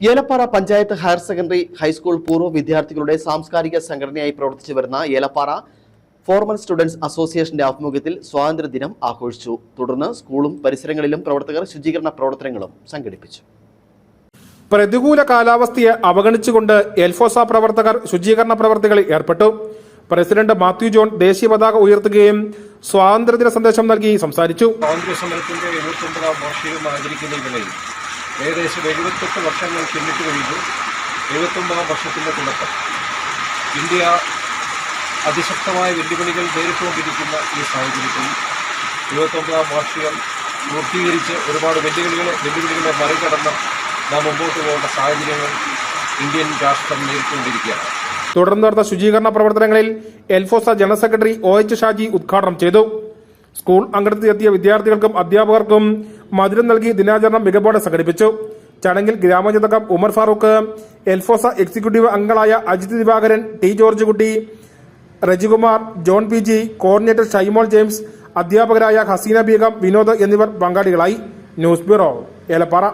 Elappara panchayat higher secondary high school പൂർവ വിദ്യാർത്ഥികളുടെ സാംസ്കാരിക സംഘടനയായി പ്രവർത്തിച്ചു വരുന്ന ഏലപ്പാറ ഫോർമൽ സ്റ്റുഡൻസ് അസോസിയേഷന്റെ ആഭിമുഖ്യത്തിൽ സ്വാതന്ത്ര്യദിനം ആഘോഷിച്ചു. തുടർന്ന് സ്കൂളും പരിസരങ്ങളിലും പ്രവർത്തകർ ശുചീകരണ പ്രവർത്തനങ്ങളും സംഘടിപ്പിച്ചു. പ്രതികൂല കാലാവസ്ഥയെ അവഗണിച്ചുകൊണ്ട് എൽഫോസ പ്രവർത്തകർ ശുചീകരണ പ്രവർത്തികളിൽ ഏർപ്പെട്ടു. പ്രസിഡന്റ് മാത്യു ജോൺ ദേശീയ പതാക ഉയർത്തുകയും സ്വാതന്ത്ര്യദിന സന്ദേശം നൽകി സംസാരിച്ചു. സ്വാതന്ത്ര്യ സമരത്തിന്റെ എഴുപത്തൊമ്പതാം വാർഷികം ആചരിക്കുന്ന ഈ വേളയിൽ ഏകദേശം എഴുപത്തെട്ട് വർഷങ്ങൾ പിന്നിട്ട് കഴിഞ്ഞു. എഴുപത്തൊമ്പതാം വർഷത്തിന്റെ തുടക്കം. ഇന്ത്യ അതിശക്തമായ വെല്ലുവിളികൾ നേരിട്ടുകൊണ്ടിരിക്കുന്ന ഈ സാഹചര്യത്തിൽ എഴുപത്തൊമ്പതാം വാർഷികം പൂർത്തീകരിച്ച് ഒരുപാട് വെല്ലുവിളികളെ വെല്ലുവിളികളെ മറികടന്ന് നാം മുമ്പോട്ട് പോകേണ്ട സാഹചര്യങ്ങൾ ഇന്ത്യൻ രാഷ്ട്രം നേരിട്ടുകൊണ്ടിരിക്കുകയാണ്. തുടർന്ന് നടന്ന ശുചീകരണ പ്രവർത്തനങ്ങളിൽ എൽഫോസ general secretary O H Shaji ഉദ്ഘാടനം ചെയ്തു. സ്കൂൾ അങ്കണത്തിലെത്തിയ വിദ്യാർത്ഥികൾക്കും അധ്യാപകർക്കും മധുരം നൽകി ദിനാചരണം മികവോടെ സംഘടിപ്പിച്ചു. ചടങ്ങിൽ ഗ്രാമപഞ്ചായത്ത് ഉമർ ഫാറൂഖ് എൽഫോസ എക്സിക്യൂട്ടീവ് അംഗങ്ങളായ Ajith Divakaran T George Kutty Rejikumar John P G coordinator Shaimol James അധ്യാപകരായ ഹസീന ബീഗം വിനോദ് എന്നിവർ പങ്കാളികളായി. News bureau Elappara.